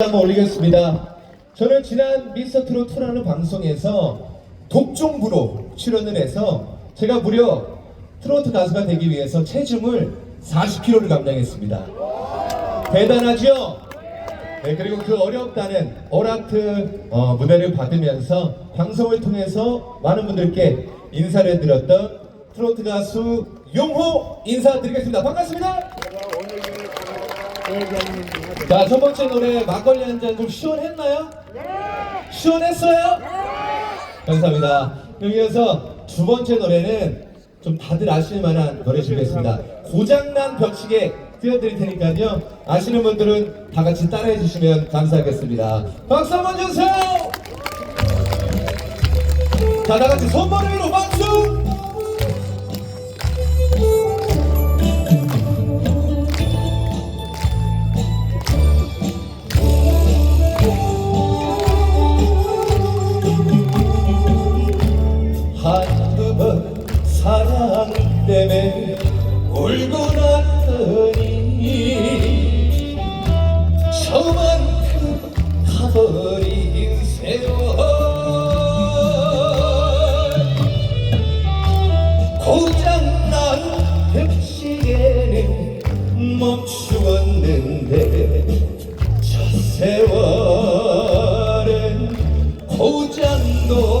한번 올리겠습니다. 저는 지난 미스터 트롯 2라는 방송에서 독종부로 출연을 해서 제가 무려 트로트 가수가 되기 위해서 체중을 40kg를 감량했습니다. 대단하죠? 네, 그리고 그 어렵다는 어라트 어, 무대를 받으면서 방송을 통해서 많은 분들께 인사를 드렸던 트로트 가수 용호 인사드리겠습니다. 반갑습니다. 자, 첫 번째 노래 막걸리 한 잔 좀 시원했나요? 네. 시원했어요? 네. 감사합니다. 이어서 두 번째 노래는 좀 다들 아실 만한 노래 준비했습니다. 고장난 벽시계 띄워드릴 테니까요. 아시는 분들은 다 같이 따라해 주시면 감사하겠습니다. 박수 한번 주세요! 자, 다 같이 손머리 위로 박수! 사랑 때문에 울고 났더니 저만큼 가버린 세월. 고장난 벽시계는 멈추었는데 저 세월은 고장도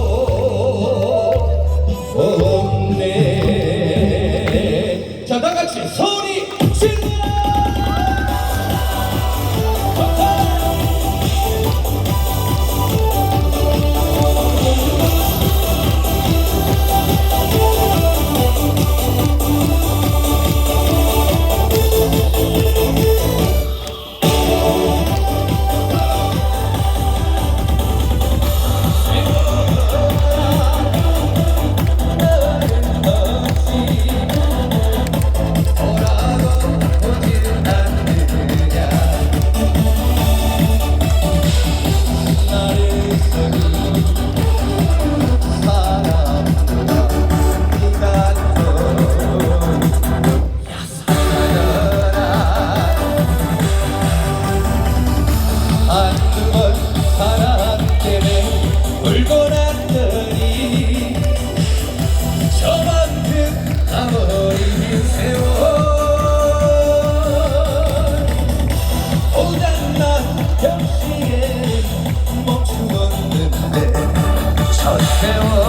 저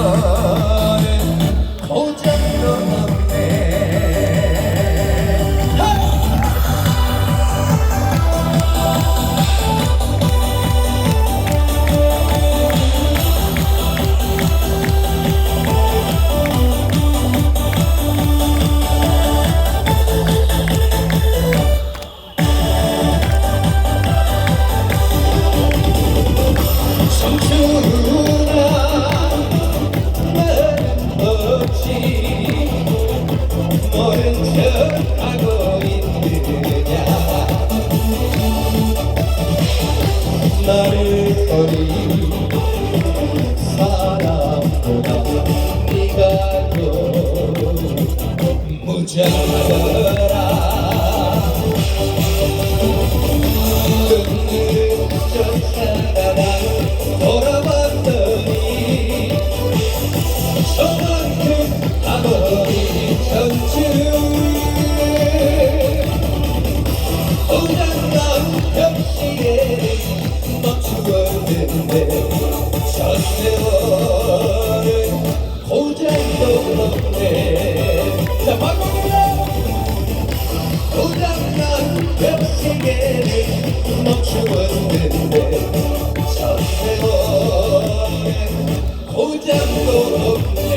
나를 버린 사람보다 네가 더 무자라 고장도 없네